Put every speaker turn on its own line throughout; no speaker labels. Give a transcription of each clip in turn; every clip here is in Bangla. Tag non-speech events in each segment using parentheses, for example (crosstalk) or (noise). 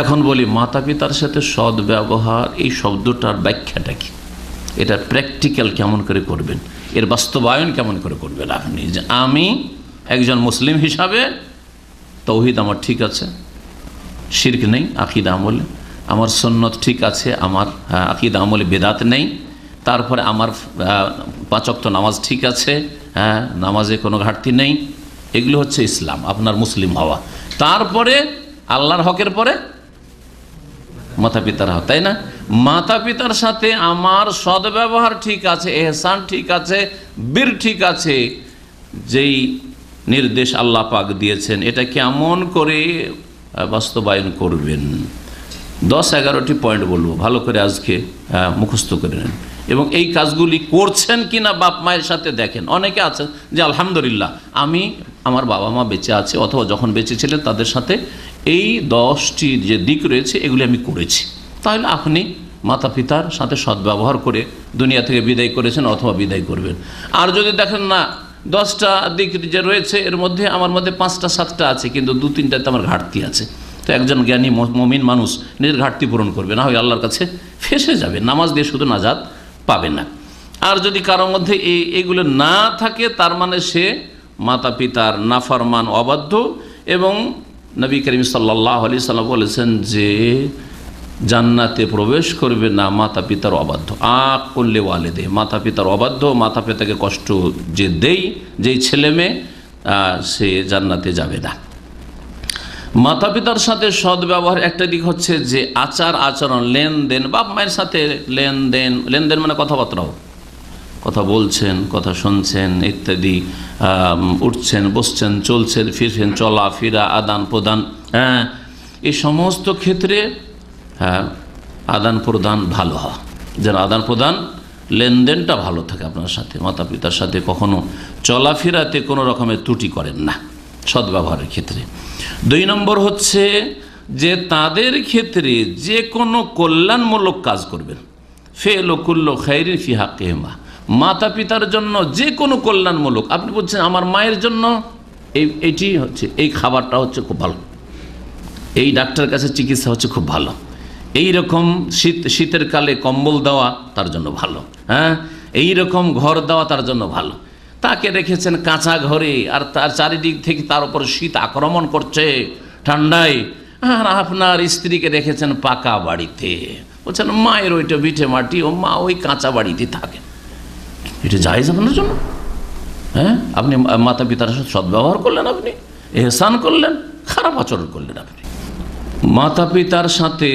এখন বলি মাতা পিতার সাথে সৎ ব্যবহার এই শব্দটার ব্যাখ্যাটা কি? এটা প্র্যাকটিক্যাল কেমন করে করবেন? এর বাস্তবায়ন কেমন করে করবেন আপনি? যে আমি একজন মুসলিম হিসাবে, তৌহিদ আমার ঠিক আছে, শির্ক নেই, আকিদা আমলে, আমার সন্ন্যত ঠিক আছে, আমার আকিদা আমলে বেদাত নেই, তারপরে আমার পাঁচক্ত নামাজ ঠিক আছে হ্যাঁ নামাজে কোনো ঘাটতি নেই, এগুলো হচ্ছে ইসলাম, আপনার মুসলিম হওয়া। তারপরে আল্লাহর হকের পরে মাতা পিতার হক তাই না? মাতা পিতার সাথে আমার সদ্ব্যবহার ঠিক আছে, এহসান ঠিক আছে, বীর ঠিক আছে, যেই নির্দেশ আল্লাহ পাক দিয়েছেন, এটা কেমন করে বাস্তবায়ন করবেন? দশ এগারোটি পয়েন্ট বলব, ভালো করে আজকে মুখস্থ করে নেন। এবং এই কাজগুলি করছেন কি না বাপ মায়ের সাথে দেখেন। অনেকে আছেন যে, আলহামদুলিল্লাহ, আমি আমার বাবা মা বেঁচে আছে, অথবা যখন বেঁচে ছিলেন তাদের সাথে এই দশটি যে দিক রয়েছে, এগুলি আমি করেছি। তাহলে আপনি মাতা পিতার সাথে সদ্ব্যবহার করে দুনিয়া থেকে বিদায় করেছেন অথবা বিদায় করবেন। আর যদি দেখেন না, দশটা দিক যে রয়েছে, এর মধ্যে আমার মধ্যে পাঁচটা, সাতটা আছে, কিন্তু দু তিনটাতে আমার ঘাটতি আছে। তো একজন জ্ঞানী মমিন মানুষ নিজের ঘাটতি পূরণ করবে, না হয় আল্লাহর কাছে ফেসে যাবে, নামাজ দিয়ে শুধু নাজাদ পাবে না। আর যদি কারোর মধ্যে এই, এগুলো না থাকে, তার মানে সে মাতা পিতার নাফরমান, অবাধ্য এবং নবী করিম সাল্লাহ আলি সাল্লাম বলেছেন যে, জান্নাতে প্রবেশ করবে না মাতা পিতার অবাধ্য। আ করলে ওয়ালে দে মাতা পিতার অবাধ্য মাতা পিতাকে কষ্ট যে দেই, যেই ছেলে মেয়ে সে জান্নাতে যাবে না। মাতা পিতার সাথে সদ্ব্যবহার একটা দিক হচ্ছে যে আচার আচরণ লেনদেন বাপ মায়ের সাথে লেনদেন লেনদেন মানে কথাবার্তাও। কথা বলছেন, কথা শুনছেন, ইত্যাদি উঠছেন, বসছেন, চলছেন, ফিরছেন, চলা, ফিরা, আদান প্রদান হ্যাঁ এই সমস্ত ক্ষেত্রে হ্যাঁ আদান প্রদান ভালো হয়। যেন আদান প্রদান লেনদেনটা ভালো থাকে আপনার সাথে, মাতা পিতার সাথে কখনো চলাফেরাতে কোনো রকমের ত্রুটি করেন না, সদ্ব্যবহারের ক্ষেত্রে। দুই নম্বর হচ্ছে যে তাদের ক্ষেত্রে যে কোনো কল্যাণমূলক কাজ করবেন। ফেল কুল্ল খাইরিন ফি হাক্কেহমা মাতা পিতার জন্য যে কোনো কল্যাণমূলক। আপনি বলছেন, আমার মায়ের জন্য? এই, এটি হচ্ছে, এই খাবারটা হচ্ছে খুব ভালো। এই ডাক্তার কাছে চিকিৎসা হচ্ছে খুব ভালো। এই রকম শীত, শীতের কালে কম্বল দেওয়া তার জন্য ভালো হ্যাঁ? এই রকম ঘর দেওয়া তার জন্য ভালো। তাকে রেখেছেন কাঁচা ঘরে, আর তার চারিদিক থেকে তার উপর শীত আক্রমণ করছে ঠান্ডায়। আর আপনার স্ত্রীকে রেখেছেন পাকা বাড়িতে। বলছেন, মায়ের ওইটা বিঠে মাটি, ও মা ওই কাঁচা বাড়িতে থাকে। এটা জায়েজ আপনার জন্য? হ্যাঁ? আপনি মাতা পিতার সাথে সদ্ব্যবহার করলেন আপনি, এহসান করলেন, খারাপ আচরণ করলেন আপনি। মাতা পিতার সাথে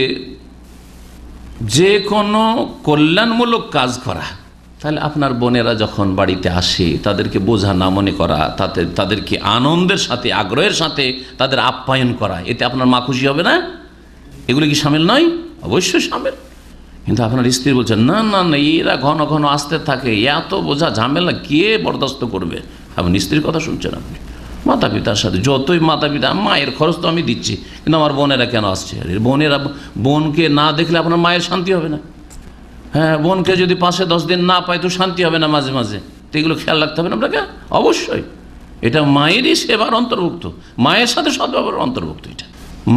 যে কোনো কল্যাণমূলক কাজ করা, তাহলে আপনার বোনেরা যখন বাড়িতে আসে, তাদেরকে বোঝা, না মনে করা, তাদের, তাদেরকে আনন্দের সাথে, আগ্রহের সাথে তাদের আপ্যায়ন করা, এতে আপনার মা খুশি হবে না? এগুলো কি সামিল নয়? অবশ্যই সামিল। কিন্তু আপনার স্ত্রী বলছেন না না না, এরা ঘন ঘন আসতে থাকে, এত বোঝা ঝামেলা, কে বরদাস্ত করবে? আপনি স্ত্রীর কথা শুনছেন আপনি। মাতা পিতার সাথে যতই মাতা পিতা মায়ের খরচ তো আমি দিচ্ছি, কিন্তু আমার বোনেরা কেন আসছে? আরে বোনেরা, বোনকে না দেখলে আপনার মায়ের শান্তি হবে না। হ্যাঁ বোনকে যদি পাশে দশ দিন না পায়, তো শান্তি হবে না মাঝে মাঝে। তো এগুলো খেয়াল রাখতে হবে না আপনাকে? অবশ্যই। এটা মায়েরই সেবার অন্তর্ভুক্ত। মায়ের সাথে সদ্ব্যবহারের অন্তর্ভুক্ত এটা।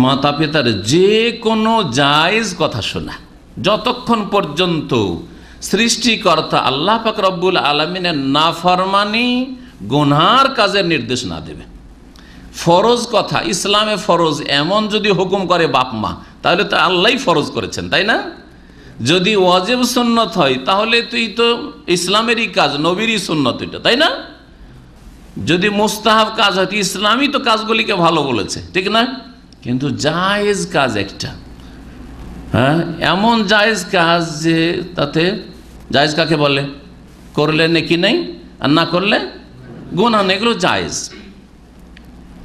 মাতা পিতার যে কোনো জায়েজ কথা শোনা। যতক্ষণ পর্যন্ত সৃষ্টিকর্তা আল্লাহ পাক রব্বুল আলমিনের নাফরমানি গুনহার কাজের নির্দেশ না দেবে। ফরজ কথা, ইসলামে ফরজ, এমন যদি হুকুম করে বাপ মা, তাহলে তো আল্লাহই ফরজ করেছেন, তাই না? যদি ওয়াজেব সুন্নত হয়, তাহলে তুই তো ইসলামেরই কাজ, নবীরই সুন্নত এটা, তাই না? যদি মুস্তাহাব কাজ হয় ইসলামই তো কাজগুলিকে ভালো বলেছে, ঠিক না? কিন্তু জায়েজ কাজ একটা। হ্যাঁ? এমন জায়েজ কাজ যে তাতে, জায়েজ কাকে বলে? করলে নাকি নেই আর না করলে গুণা নেই, এগুলো জায়েজ।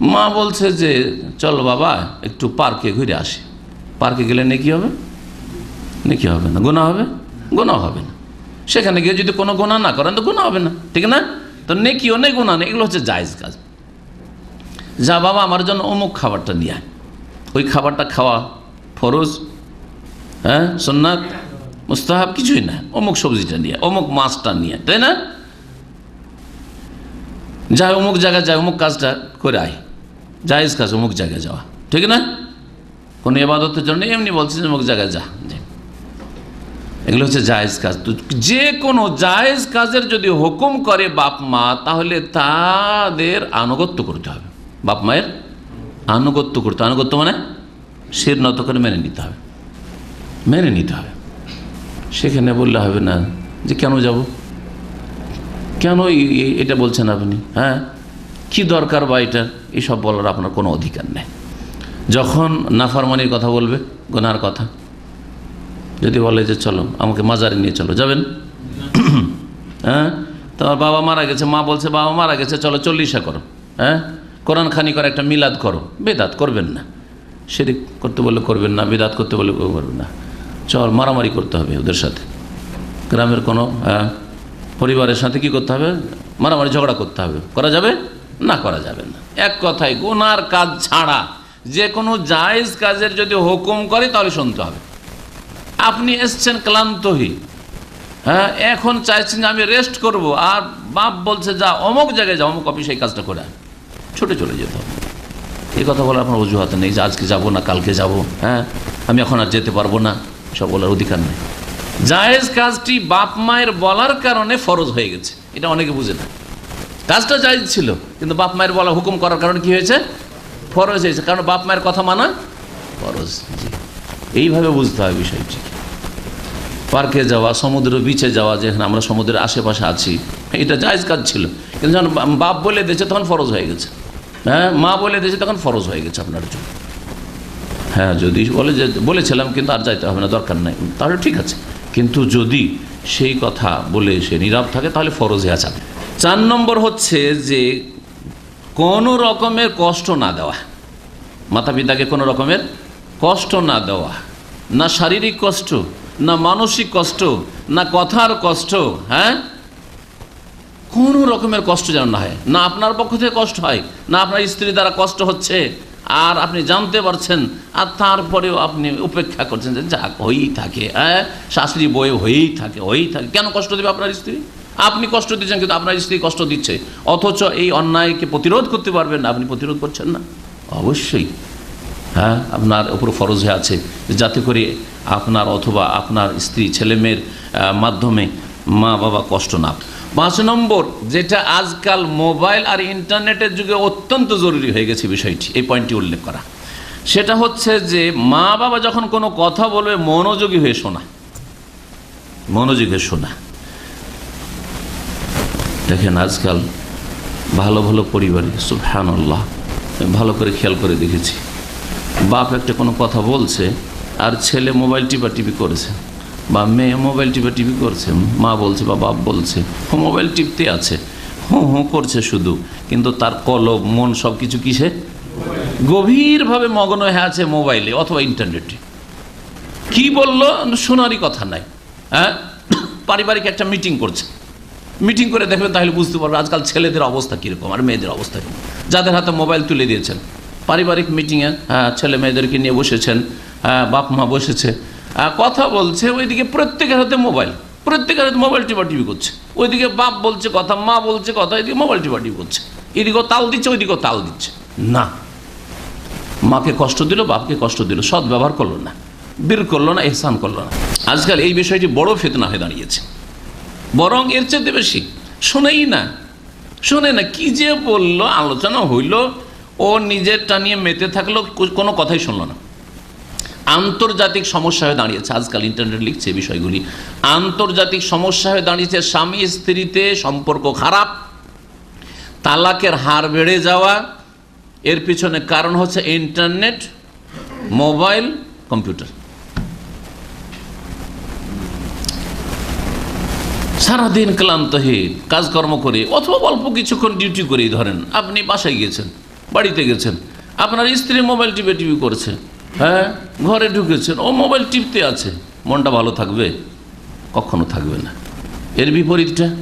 মা বলছে যে, চল বাবা, একটু পার্কে ঘুরে আসি। পার্কে গেলে নাকি হবে? নাকি হবে না। গুণা হবে? গুণা হবে না। সেখানে গিয়ে যদি কোনো গুণা না করেন, তো গুণা হবে না। ঠিক না? তো নেকিও নেই গুণা নেই, এগুলো হচ্ছে জায়েজ কাজ। যা বাবা, আমার জন্য অমুক খাবারটা নিয়ে আয়। ওই খাবারটা খাওয়া ফরজ। হ্যাঁ সোননাথ মুস্তাহাব কিছুই না। অমুক সবজিটা নিয়ে, অমুক মাছটা নিয়ে, তাই না? যায় অমুক জায়গায় যায় অমুক কাজটা করে আয়। জায়েজ কাজ, অমুক জায়গায় যাওয়া। ঠিক না? কোনো এবাদতের জন্য এমনি বলছে যে অমুক জায়গায় যা। এগুলো হচ্ছে জায়েজ কাজ। তো যে কোনো জায়েজ কাজের যদি হুকুম করে বাপ মা, তাহলে তাদের আনুগত্য করতে হবে। বাপ মায়ের আনুগত্য করতে আনুগত্য মানে শির নত করে মেনে নিতে হবে। মেনে নিতে হবে। সেখানে বললে হবে না যে কেন যাব? কেন এটা বলছেন আপনি? হ্যাঁ? কি দরকার বা এটা? এইসব বলার আপনার কোনো অধিকার নেই। যখন নাফারমানির কথা বলবে, গোনার কথা, যদি বলে যে চলো, আমাকে মাজারে নিয়ে চলো, যাবেন? (clears throat) হ্যাঁ? তোমার বাবা মারা গেছে, মা বলছে, বাবা মারা গেছে, চলো চল্লিশা করো। হ্যাঁ? কোরআন খানি করে একটা মিলাদ করো। বেদাত করবেন না। সেদিক করতে বললে করবেন না, বেদাত করতে বলে করবেন না। চল মারামারি করতে হবে ওদের সাথে। গ্রামের কোনো আহ, পরিবারের সাথে কি করতে হবে? মারামারি ঝগড়া করতে হবে। করা যাবে? না করা যাবে না। এক কথায় গোনার কাজ ছাড়া যে কোনো জায়েজ কাজের যদি হুকুম করে তাহলে শুনতে হবে। আপনি এসছেন ক্লান্তহী হ্যাঁ। এখন চাইছেন আমি রেস্ট করব। আর বাপ বলছে যা অমুক জায়গায় যা অমুক অফিসে এই কাজটা করে ছুটে চলে যেতে হবে। এই কথা বলার আপনার অজুহাত নেই যে আজকে যাব না কালকে যাব। হ্যাঁ আমি এখন আর যেতে পারব না। সব বলার অধিকার নেই। জায়েজ কাজটি বাপ মায়ের বলার কারণে ফরজ হয়ে গেছে। এটা অনেকে বুঝে না। কাজটা জায়েজ ছিল, কিন্তু বাপ মায়ের বলা হুকুম করার কারণে কি হয়েছে? ফরজ হয়েছে। কারণ বাপ মায়ের কথা মানা ফরজ, জি। এইভাবে বুঝতে হয় বিষয়টি। পার্কে যাওয়া, সমুদ্র বিচে যাওয়া, যেখানে আমরা সমুদ্রের আশেপাশে আছি, এটা জায়জ কাজ ছিল। কিন্তু যখন বাপ বলে দিয়েছে, তখন ফরজ হয়ে গেছে। হ্যাঁ মা বলে দিয়েছে, তখন ফরজ হয়ে গেছে আপনার জন্য। হ্যাঁ যদি বলে যে, বলেছিলাম কিন্তু আর যাইতে হবে না, দরকার নাই, তাহলে ঠিক আছে। কিন্তু যদি সেই কথা বলে সে নীরব থাকে, তাহলে ফরজে আছে চার নম্বর হচ্ছে যে, কোনো রকমের কষ্ট না দেওয়া। মাতা পিতাকে কোনো রকমের কষ্ট না দেওয়া। না শারীরিক কষ্ট, না মানসিক কষ্ট, না কথার কষ্ট হ্যাঁ? কোনো রকমের কষ্ট যেন না হয়। না আপনার পক্ষ থেকে কষ্ট হয়, না আপনার স্ত্রী দ্বারা কষ্ট হচ্ছে। আর আপনি জানতে পারছেন আর তারপরেও আপনি উপেক্ষা করছেন যে যাক হয়েই থাকে হ্যাঁ? শাশুড়ি বয়ে হয়েই থাকে হয়েই থাকে। কেন কষ্ট দেবে আপনার স্ত্রী? আপনি কষ্ট দিচ্ছেন কিন্তু আপনার স্ত্রী কষ্ট দিচ্ছে। অথচ এই অন্যায়কে প্রতিরোধ করতে পারবেন না আপনি প্রতিরোধ করছেন না। অবশ্যই হ্যাঁ? আপনার উপর ফরজ হয়ে আছে যাতে করে আপনার অথবা আপনার স্ত্রী ছেলে মেয়ের আহ, মাধ্যমে মা বাবা কষ্ট না। পাঁচ নম্বর, যেটা আজকাল মোবাইল আর ইন্টারনেটের যুগে অত্যন্ত জরুরি হয়ে গেছে বিষয়টি, এই পয়েন্টটি উল্লেখ করা। সেটা হচ্ছে যে, মা বাবা যখন কোনো কথা বলবে, মনোযোগী হয়ে শোনা। মনোযোগী হয়ে শোনা। দেখেন আজকাল ভালো ভালো পরিবারে, সুবহানাল্লাহ, আমি ভালো করে খেয়াল করে দেখেছি। বাপ একটা কোনো কথা বলছে, আর ছেলে মোবাইল টিপা টিপি করেছে। বা মেয়ে মোবাইল টিপা টিপি করছে, মা বলছে বা বাপ বলছে, ও মোবাইল টিপতে আছে, হুঁ হুঁ করছে শুধু, কিন্তু তার কলব মন সব কিছু কিসে? গভীরভাবে মগ্ন হয়ে আছে মোবাইলে অথবা ইন্টারনেটে কি বলল? শোনারই কথা নাই হ্যাঁ? পারিবারিক একটা মিটিং করছে। মিটিং করে দেখবেন তাহলে বুঝতে পারবে আজকাল ছেলেদের অবস্থা কীরকম আর মেয়েদের অবস্থা যাদের হাতে মোবাইল তুলে দিয়েছেন। পারিবারিক মিটিংয়ে হ্যাঁ ছেলে মেয়েদেরকে নিয়ে বসেছেন হ্যাঁ বাপ মা বসেছে কথা বলছে, ওইদিকে প্রত্যেকের হাতে মোবাইল। প্রত্যেকের হাতে মোবাইল টিপা টিপি করছে। ওইদিকে বাপ বলছে কথা, মা বলছে কথা, এদিকে মোবাইল টিপা টিপি করছে। এদিকেও তাল দিচ্ছে, ওইদিকেও তাল দিচ্ছে। না। মাকে কষ্ট দিল, বাপকে কষ্ট দিল সৎ ব্যবহার করল না। বীর করল না, এহসান করল না। আজকাল এই বিষয়টি বড় ফেতনা হয়ে দাঁড়িয়েছে। বরং এর চেয়ে বেশি, শোনেই না। শোনে না, কি যে বলল, আলোচনা হইল, ও নিজেরটা নিয়ে মেতে থাকল কোনো কথাই শুনলো না। আন্তর্জাতিক সমস্যা হয়ে দাঁড়িয়েছে। আজকাল ইন্টারনেট লিখছে বিষয়গুলি। আন্তর্জাতিক সমস্যা হয়ে দাঁড়িয়েছে, স্বামী স্ত্রীতে সম্পর্ক খারাপ, তালাকের হার বেড়ে যাওয়া, এর পিছনে কারণ হচ্ছে ইন্টারনেট মোবাইল কম্পিউটার সারাদিন ক্লান্ত হয়ে কাজকর্ম করে অথবা অল্প কিছুক্ষণ ডিউটি করেই ধরেন, আপনি বাসায় গিয়েছেন, বাড়িতে গেছেন, আপনার স্ত্রী মোবাইল টিপে টিপি করছে হ্যাঁ ঘরে ঢুকেছেন। ও মোবাইল টিপতে আছে। মনটা ভালো থাকবে? কখনো থাকবে না। এর বিপরীতটা?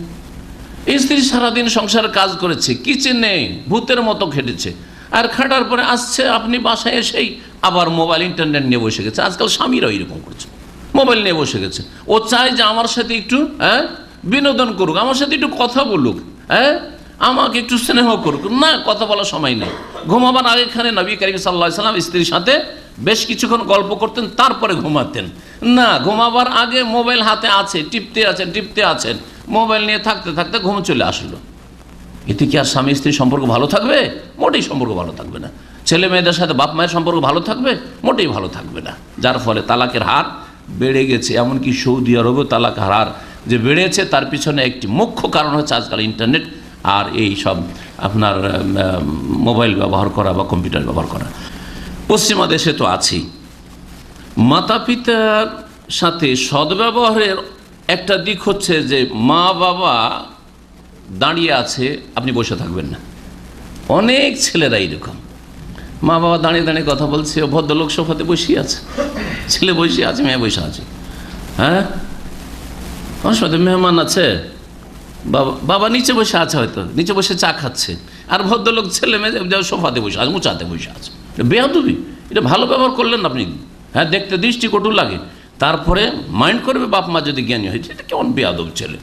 স্ত্রী সারাদিন সংসারে কাজ করেছে, কিচেনে, ভূতের মতো খেটেছে। আর খাটার পরে আসছে, আপনি বাসায় এসেই আবার মোবাইল ইন্টারনেট নিয়ে বসে গেছে। আজকাল স্বামীরাও এরকম করছে। মোবাইল নিয়ে বসে গেছে। ও চায় যে আমার সাথে একটু হ্যাঁ বিনোদন করুক, আমার সাথে একটু কথা বলুক হ্যাঁ আমাকে একটু স্নেহ করুক। না, কথা বলার সময় নেই। ঘুমাবার আগেখানে নবী করিম সাল্লাহ সাল্লাম স্ত্রীর সাথে বেশ কিছুক্ষণ গল্প করতেন, তারপরে ঘুমাতেন। না, ঘুমাবার আগে মোবাইল হাতে আছে, টিপতে আছেন টিপতে আছেন। মোবাইল নিয়ে থাকতে থাকতে ঘুম চলে আসলো। এতে কি আর স্বামী স্ত্রীর সম্পর্ক ভালো থাকবে? মোটেই সম্পর্ক ভালো থাকবে না। ছেলে মেয়েদের সাথে বাপ মায়ের সম্পর্ক ভালো থাকবে? মোটেই ভালো থাকবে না। যার ফলে তালাকের হার বেড়ে গেছে। এমনকি সৌদি আরবেও তালাকের হার যে বেড়েছে, তার পিছনে একটি মুখ্য কারণ হচ্ছে আজকাল ইন্টারনেট আর এই সব আপনার মোবাইল ব্যবহার করা বা কম্পিউটার ব্যবহার করা। পশ্চিমা দেশে তো আছেই মাতা পিতার সাথে সদ্ব্যবহারের একটা দিক হচ্ছে যে মা বাবা দাঁড়িয়ে আছে, আপনি বসে থাকবেন না। অনেক ছেলেরা এইরকম। মা বাবা দাঁড়িয়ে দাঁড়িয়ে কথা বলছে ভদ্রলোক সোফাতে বসে আছে। ছেলে বসে আছে, মেয়ে বসে আছে। হ্যাঁ? আমার সাথে মেহমান আছে। বাবা বাবা নিচে বসে আছে হয়তো, নিচে বসে চা খাচ্ছে। আর ভদ্রলোক ছেলে মেয়ে সোফাতে বসে আছে উঁচাতে বসে আছে। বেয়াদুবি। এটা ভালো ব্যবহার করলেন আপনি। হ্যাঁ দেখতে দৃষ্টি কটু লাগে। তারপরে মাইন্ড করবে বাপ মা যদি জ্ঞানী হয়, এটা কেমন বেয়াদব ছেলে?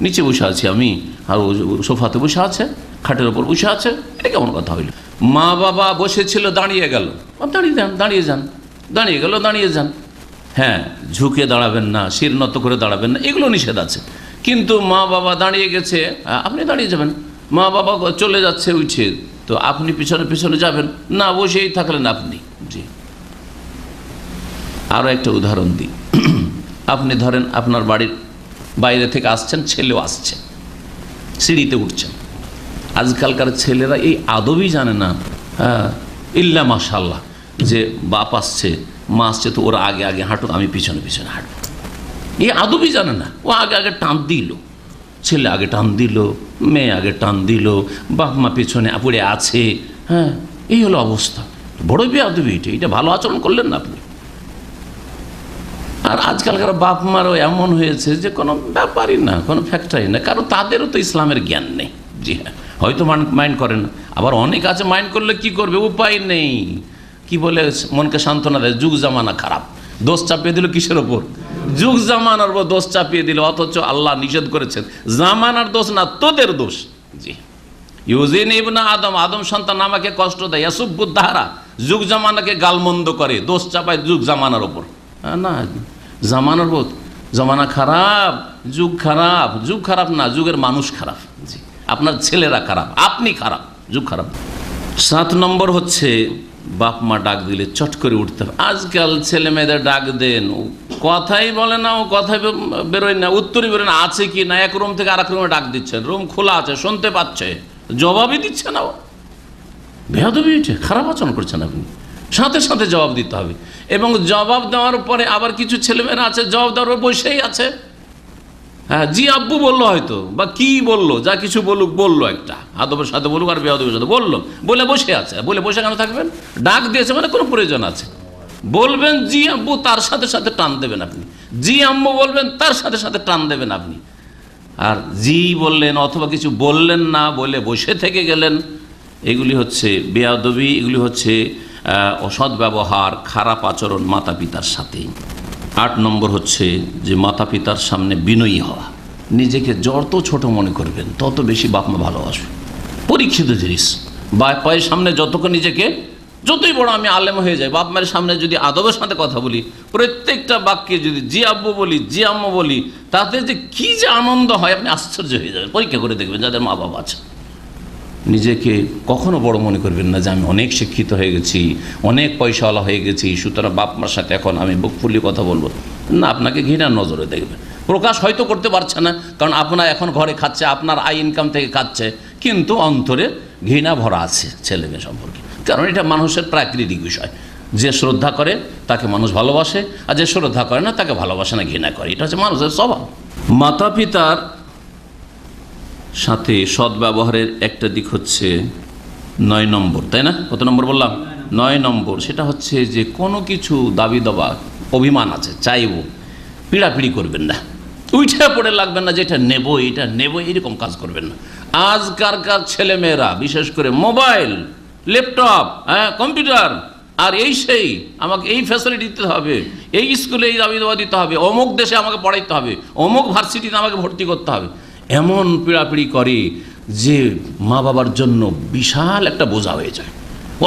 নিচে বসে আছি আমি, আর সোফাতে বসে আছে, খাটের ওপর বসে আছে, এটা কেমন কথা হইল? মা বাবা বসেছিল, দাঁড়িয়ে গেল। দাঁড়িয়ে যান দাঁড়িয়ে যান, দাঁড়িয়ে গেল, দাঁড়িয়ে যান। হ্যাঁ ঝুঁকে দাঁড়াবেন না, শির নত করে দাঁড়াবেন না, এগুলো নিষেধ আছে। কিন্তু মা বাবা দাঁড়িয়ে গেছে আপনি দাঁড়িয়ে যাবেন। মা বাবা চলে যাচ্ছে উঠে তো আপনি পিছনে পিছনে যাবেন। না বসেই থাকলেন আপনি। জি। আরও একটা উদাহরণ দিই। (clears throat) আপনি ধরেন আপনার বাড়ির বাইরে থেকে আসছেন, ছেলেও আসছে, সিঁড়িতে উঠছেন। আজকালকার ছেলেরা এই আদবই জানে না হ্যাঁ ইল্লা মাশাল্লাহ যে বাপ আসছে, মা আসছে, তো ওরা আগে আগে হাঁটুক, আমি পিছনে পিছনে হাঁটব। এই আদবই জানে না, ও আগে আগে টান দিল। ছেলে আগে টান দিল, মেয়ে আগে টান দিল, বাপ মা পেছনে পড়ে আছে হ্যাঁ এই হলো অবস্থা। বড় বেআদবি এটা এটা ভালো আচরণ করলেন না আপনি। আর আজকালকার বাপ মারও এমন হয়েছে যে কোনো ব্যাপারই না, কোনো ফ্যাক্টরি না, কারণ তাদেরও তো ইসলামের জ্ঞান নেই। জি হ্যাঁ হয়তো মাইন্ড করে না, আবার অনেক আছে মাইন্ড করলে কি করবে, উপায় নেই। কি বলে মনকে সান্ত্বনা দেয়, যুগ জামানা খারাপ, দোষ চাপিয়ে দিল কিসের ওপর? যুগ জামানার দোষ চাপিয়ে দিল, অথচ আল্লাহ নিষেধ করেছেন। জামানার দোষ না, তোদের দোষ। জি। ইউজিন ইবনা আদম আদম সন্তান আমাকে কষ্ট দেয়। ইয়াসুবুদ্দাহারা যুগ জামানাকে গালমন্দ করে, দোষ চাপায় যুগ জামানার ওপর না, জামানার বোধ জমানা খারাপ, যুগ খারাপ যুগ খারাপ না, যুগের মানুষ খারাপ। জি। আপনার ছেলেরা খারাপ, আপনি খারাপ, যুগ খারাপ। সাত নম্বর হচ্ছে বাপ মা ডাক দিলে চট করে উঠতে হবে। আজকাল ছেলে মেয়েদের ডাক দেন কথাই বলে না, ও কথাই বেরোয় না, উত্তরই বেরোয় না, আছে কি না, এক রুম থেকে আরেক রুমে ডাক দিচ্ছেন রুম খোলা আছে, শুনতে পাচ্ছে, জবাবই দিচ্ছে না ও। বেহাদবি এটা খারাপ আচরণ করছেন আপনি। সাথে সাথে জবাব দিতে হবে। এবং জবাব দেওয়ার পরে আবার কিছু ছেলেমেয়েরা আছে, জবাব দেওয়ার বসেই আছে। হ্যাঁ জি আব্বু বলল হয়তো, বা কি বলল, যা কিছু বলুক, বলল একটা। আদবের সাথে বলুক আর বেহাদবের সাথে বলল। বলে বসে আছে, বলে বসে কেন থাকবেন? ডাক দিয়েছে মানে কোনো প্রয়োজন আছে। বলবেন, জি আব্বু, তার সাথে সাথে টান দেবেন আপনি। জি আম্মু বলবেন, তার সাথে সাথে টান দেবেন আপনি। আর জি বললেন, অথবা কিছু বললেন না, বলে বসে থেকে গেলেন। এগুলি হচ্ছে বেয়াদবি, এগুলি হচ্ছে অসৎ ব্যবহার, খারাপ আচরণ মাতা পিতার সাথে আট নম্বর হচ্ছে যে মাতা পিতার সামনে বিনয়ী হওয়া। নিজেকে যত ছোট মনে করবেন, তত বেশি বাপ মা ভালোবাসবে। পরীক্ষিত জিনিস। বা পায়ের সামনে যতক্ষণ নিজেকে, যতই বড় আমি আলেম হয়ে যাই বাপ মায়ের সামনে যদি আদবের সাথে কথা বলি, প্রত্যেকটা বাক্যে যদি জি আব্বু বলি, জি আম্মু বলি, তাতে যে কী যে আনন্দ হয়, আপনি আশ্চর্য হয়ে যাবেন। পরীক্ষা করে দেখবেন যাদের মা বাবা আছে নিজেকে কখনো বড় মনে করবেন না যে আমি অনেক শিক্ষিত হয়ে গেছি, অনেক পয়সাওয়ালা হয়ে গেছি, সুতরাং বাপ মার সাথে এখন আমি বুক ফুলি কথা বলব। না, আপনাকে ঘৃণার নজরে দেখবে। প্রকাশ হয়তো করতে পারছে না, কারণ আপনার এখন ঘরে খাচ্ছে, আপনার আই ইনকাম থেকে খাচ্ছে, কিন্তু অন্তরে ঘৃণা ভরা আছে ছেলে মেয়ে সম্পর্কে। কারণ এটা মানুষের প্রাকৃতিক বিষয়। যে শ্রদ্ধা করে, তাকে মানুষ ভালোবাসে, আর যে শ্রদ্ধা করে না, তাকে ভালোবাসে না, ঘৃণা করে। এটা হচ্ছে মানুষের স্বভাব। মাতা পিতার সাথে সদ্ব্যবহারের একটা দিক হচ্ছে নয় নম্বর, তাই না? কত নম্বর বললাম? নয় নম্বর, সেটা হচ্ছে যে কোনো কিছু দাবি দাবা, অভিমান আছে, চাইব, পিড়াপিড়ি করবেন না। উইঠা পড়ে লাগবেন না যে এটা নেব এটা নেব, এরকম কাজ করবেন না। আজকালকার ছেলেমেয়েরা, বিশেষ করে মোবাইল, ল্যাপটপ হ্যাঁ কম্পিউটার, আর এই সেই, আমাকে এই ফ্যাসিলিটি দিতে হবে, এই স্কুলে এই দাবি দাবা দিতে হবে, অমুক দেশে আমাকে পড়াইতে হবে, অমুক ভার্সিটিতে আমাকে ভর্তি করতে হবে। এমন পীড়াপিড়ি করে যে মা বাবার জন্য বিশাল একটা বোঝা হয়ে যায়।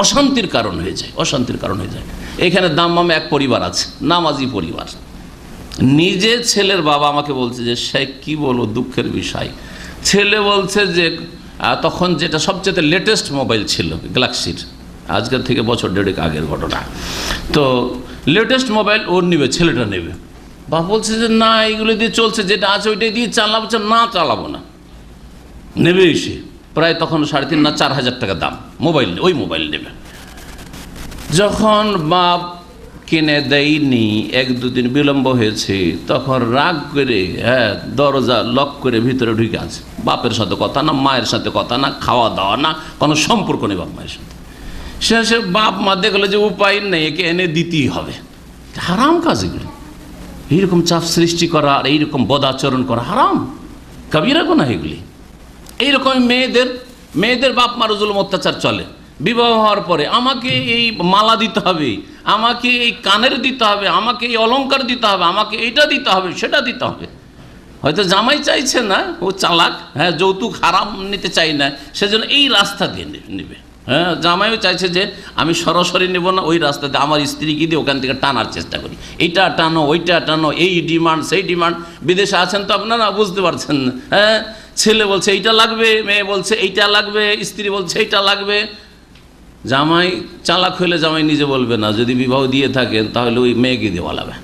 অশান্তির কারণ হয়ে যায়, অশান্তির কারণ হয়ে যায়। এখানে দাম্মাম এক পরিবার আছে, নামাজি পরিবার। নিজে ছেলের বাবা আমাকে বলছে যে, সে কি বলব দুঃখের বিষয়? ছেলে বলছে যে তখন যেটা সবচেয়ে লেটেস্ট মোবাইল ছিল গ্যালাক্সির আজকের থেকে বছর দেড়েক আগের ঘটনা। তো লেটেস্ট মোবাইল ওর নেবে, ছেলেটা নেবে। বাবা বলছে যে, না এইগুলো দিয়ে চলছে, যেটা আছে ওইটাই দিয়ে চালাবো। না চালাবো না। নেবে সে। প্রায় তখন সাড়ে তিন না চার হাজার টাকা দাম। মোবাইল, ওই মোবাইল নেবে। যখন বাপ কিনে দেয়নি, এক দুদিন বিলম্ব হয়েছে, তখন রাগ করে হ্যাঁ দরজা লক করে ভিতরে ঢুকে আছে। বাপের সাথে কথা না, মায়ের সাথে কথা না, খাওয়া দাওয়া না, কোনো সম্পর্ক নেই বাপ মায়ের সাথে। শেষে বাপ মা দেখল যে উপায় নেই, একে এনে দিতেই হবে। হারাম কাজ এগুলো। এইরকম চাপ সৃষ্টি করা আর এইরকম বদাচরণ করা হারাম। কবিরা গোনা এগুলি। এইরকম মেয়েদের মেয়েদের বাপ মার জুলুম অত্যাচার চলে। বিবাহ হওয়ার পরে আমাকে এই মালা দিতে হবে, আমাকে এই কানের দিতে হবে, আমাকে এই অলংকার দিতে হবে, আমাকে এইটা দিতে হবে, সেটা দিতে হবে। হয়তো জামাই চাইছে না, ও চালাক হ্যাঁ যৌতুক হারাম নিতে চাই না, সেজন্য এই রাস্তা দিয়ে নেবে। হ্যাঁ জামাইও চাইছে যে আমি সরাসরি নেব না, ওই রাস্তাতে আমার স্ত্রীকে দিয়ে ওখান থেকে টানার চেষ্টা করি। এইটা টানো, ওইটা টানো, এই ডিমান্ড, সেই ডিমান্ড। বিদেশে আছেন তো আপনারা, বুঝতে পারছেন না। হ্যাঁ ছেলে বলছে, এইটা লাগবে মেয়ে বলছে, এইটা লাগবে স্ত্রী বলছে, এইটা লাগবে জামাই চালাক হইলে জামাই নিজে বলবে না, যদি বিবাহ দিয়ে থাকেন, তাহলে ওই মেয়েকে দিয়ে বলাবে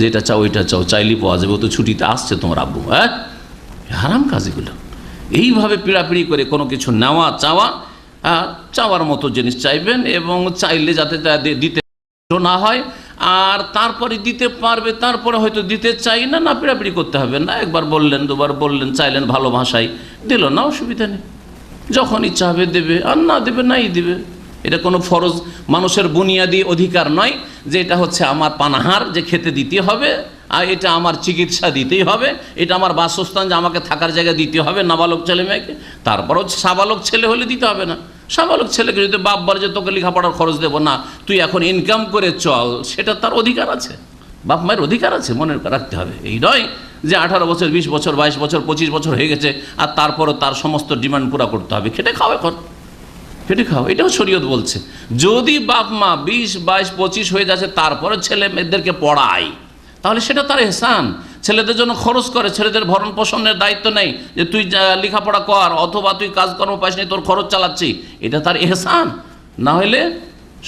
যেটা চাও, ওইটা চাও, চাইলেই পাওয়া যাবে, ও তো ছুটিতে আসছে তোমার আব্বু হ্যাঁ? হারাম কাজ এগুলো। এইভাবে পিড়াপিড়ি করে কোনো কিছু নেওয়া, চাওয়া চাওয়ার মতো জিনিস চাইবেন এবং চাইলে যাতে দিতে না হয়, আর তারপরে দিতে পারবে, তারপরে হয়তো দিতে চাই না না পিড়াপিড়ি করতে হবে না। একবার বললেন, দুবার বললেন, চাইলেন ভালো ভাষায়, দিল না, অসুবিধা নেই। যখন ইচ্ছা হবে দেবে, আর না দেবে, নাই দেবে। এটা কোনো ফরজ, মানুষের বুনিয়াদি অধিকার নয় যে এটা হচ্ছে আমার পানাহার, যে খেতে দিতে হবে, আর এটা আমার চিকিৎসা দিতেই হবে, এটা আমার বাসস্থান যে আমাকে থাকার জায়গা দিতে হবে, নাবালক ছেলে মেয়েকে। তারপরও সাবালক ছেলে হলে দিতে হবে না। সাবালক ছেলেকে যদি বাপ বলে যে, তোকে লেখাপড়ার খরচ দেবো না, তুই এখন ইনকাম করে চল, সেটা তার অধিকার আছে। বাপ মায়ের অধিকার আছে, মনে রাখতে হবে। এই নয় যে, আঠারো বছর, বিশ বছর, বাইশ বছর, পঁচিশ বছর হয়ে গেছে, আর তারপরও তার সমস্ত ডিমান্ড পুরা করতে হবে। খেটে খাও এখন। খেটে খাও। এটাও শরীয়ত বলছে। যদি বাপ মা বিশ, বাইশ, পঁচিশ হয়ে যাচ্ছে তারপরে ছেলে মেয়েদেরকে পড়ায়, তাহলে সেটা তার এহসান। ছেলেদের জন্য খরচ করে, ছেলেদের ভরণ পোষণের দায়িত্ব নেই যে তুই লেখাপড়া কর অথবা তুই কাজকর্ম পাস নি, তোর খরচ চালাচ্ছি। এটা তার এহসান। না হলে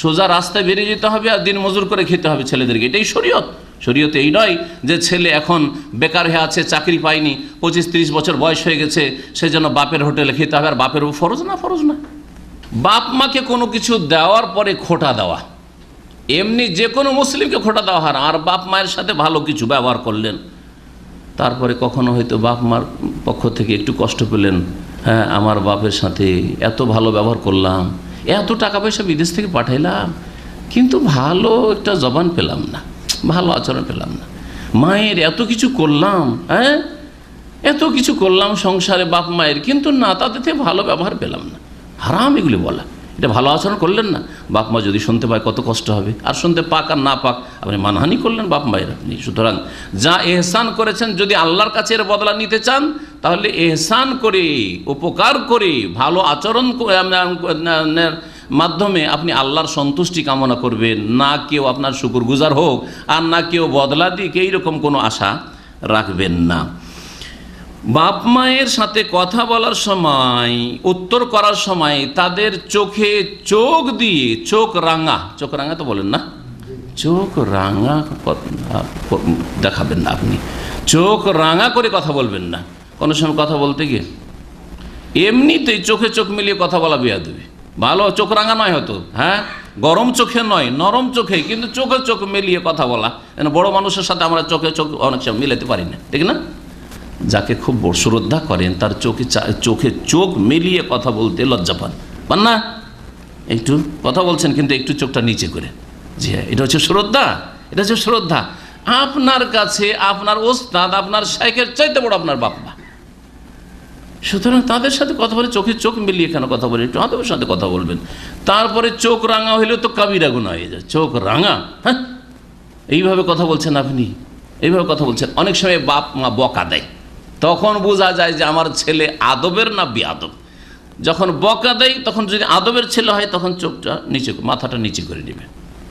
সোজা রাস্তায় বেরিয়ে যেতে হবে আর দিন মজুর করে খেতে হবে ছেলেদেরকে। এটাই শরীয়ত। শরীয়ত এই নয় যে ছেলে এখন বেকার হয়ে আছে, চাকরি পায়নি, পঁচিশ তিরিশ বছর বয়স হয়ে গেছে, সে যেন বাপের হোটেলে খেতে হবে আর বাপের ফরজ না ফরজ না। বাপ মাকে কোনো কিছু দেওয়ার পরে খোটা দেওয়া। এমনি যে কোনো মুসলিমকে খোটা দেওয়া হার আর বাপ মায়ের সাথে ভালো কিছু ব্যবহার করলেন। তারপরে কখনো হয়তো বাপ মার পক্ষ থেকে একটু কষ্ট পেলেন হ্যাঁ আমার বাপের সাথে এত ভালো ব্যবহার করলাম, এত টাকা পয়সা বিদেশ থেকে পাঠাইলাম, কিন্তু ভালো একটা জবান পেলাম না, ভালো আচরণ পেলাম না। মায়ের এত কিছু করলাম হ্যাঁ এত কিছু করলাম সংসারে বাপ মায়ের, কিন্তু না তাদের থেকে ভালো ব্যবহার পেলাম না। হারাম এগুলি বলা। এটা ভালো আচরণ করলেন না। বাপ মা যদি শুনতে পায় কত কষ্ট হবে। আর শুনতে পাক আর না পাক, আপনি মানহানি করলেন বাপ মায়ের আপনি। সুতরাং যা এহসান করেছেন, যদি আল্লাহর কাছে এর বদলা নিতে চান, তাহলে এহসান করে, উপকার করে, ভালো আচরণ মাধ্যমে আপনি আল্লাহর সন্তুষ্টি কামনা করবেন। না কেউ আপনার শুকুর গুজার হোক, আর না কেউ বদলা দিক, এইরকম কোনো আশা রাখবেন না। বাপ মায়ের সাথে কথা বলার সময়, উত্তর করার সময় তাদের চোখে চোখ দিয়ে চোখ রাঙা চোখ রাঙা তো বলেন না? চোখ রাঙা দেখাবেন না আপনি। চোখ রাঙা করে কথা বলবেন না। কোনো সময় কথা বলতে গিয়ে এমনিতেই চোখে চোখ মিলিয়ে কথা বলা বিয়া দেবে ভালো, চোখ রাঙা নয় হয়তো হ্যাঁ? গরম চোখে নয়, নরম চোখে, কিন্তু চোখে চোখ মিলিয়ে কথা বলা। বড় মানুষের সাথে আমরা চোখে চোখ অনেক সময় মিলাতে পারি না, ঠিক না? যাকে খুব শ্রদ্ধা করেন, তার চোখে চোখে চোখ মিলিয়ে কথা বলতে লজ্জা পান। পান না? একটু কথা বলছেন, কিন্তু একটু চোখটা নিচে করে। জি হ্যাঁ এটা হচ্ছে শ্রদ্ধা, এটা হচ্ছে শ্রদ্ধা। আপনার কাছে আপনার ওস্তাদ, আপনার শাইখের চাইতে বড় আপনার বাপ্পা সুতরাং তাদের সাথে কথা বলে, চোখে চোখ মিলিয়ে কেন কথা বলে? একটু আদবের সাথে কথা বলবেন। তারপরে চোখ রাঙা হইলে তো কাবিরা গুণা হয়ে যায়। চোখ রাঙা হ্যাঁ? এইভাবে কথা বলছেন আপনি। এইভাবে কথা বলছেন। অনেক সময় বাপ মা বকা দেয়। তখন বোঝা যায় যে আমার ছেলে আদবের না বেআদব। যখন বকা দেয়, তখন যদি আদবের ছেলে হয়, তখন চোখটা নিচে, মাথাটা নিচে করে নেবে।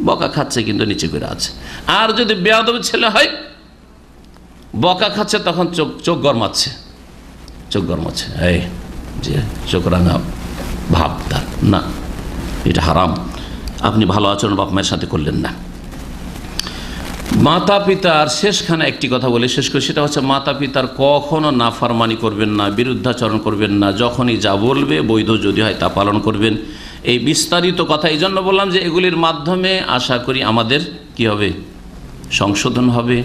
বকা খাচ্ছে কিন্তু নিচে করে আছে। আর যদি বেয়াদব ছেলে হয়, বকা খাচ্ছে, তখন চোখ চোখ গরমাচ্ছে। চোখ গরমাচ্ছে। এই যে চোখ রাঙা ভাব তার। না, এটা হারাম। আপনি ভালো আচরণ বাপ মায়ের সাথে করলেন না। মাতা পিতার শেষখানে একটি কথা বলে শেষ করি, সেটা হচ্ছে মাতা পিতার কখনো নাফারমানি করবেন না, বিরুদ্ধাচরণ করবেন না, যখনই যা বলবে বৈধ যদি হয় তা পালন করবেন। এই বিস্তারিত কথা এই জন্য বললাম যে এগুলির মাধ্যমে আশা করি আমাদের কি হবে? সংশোধন হবে।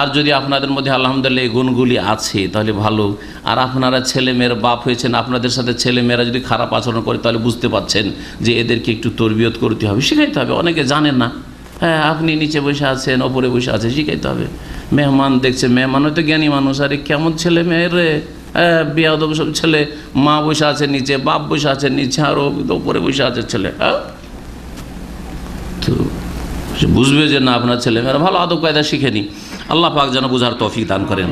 আর যদি আপনাদের মধ্যে আলহামদুলিল্লাহ এই গুণগুলি আছে, তাহলে ভালো। আর আপনারা ছেলে মেয়ের বাপ হয়েছেন, আপনাদের সাথে ছেলে মেয়েরা যদি খারাপ আচরণ করে, তাহলে বুঝতে পাচ্ছেন যে এদেরকে একটু তরবিয়ত করতে হবে, শিখাইতে হবে। অনেকে জানেন না। হ্যাঁ আপনি নিচে বসে আছেন, ওপরে বসে আছে শিখাইতে হবে। মেহমান দেখছে, মেহমান হয়তো জ্ঞানী মানুষ, আরে কেমন ছেলে মেয়ের রে? হ্যাঁ বিয়াদব সব ছেলে। মা বসে আছে নিচে, বাপ বসে আছে নিচে আরও ওপরে বসে আছে ছেলে হ্যাঁ? তো বুঝবে যে না, আপনার ছেলে মেয়েরা ভালো আদব কায়দা শিখেনি আল্লাহ পাক যেন বুঝার তৌফিক দান করেন।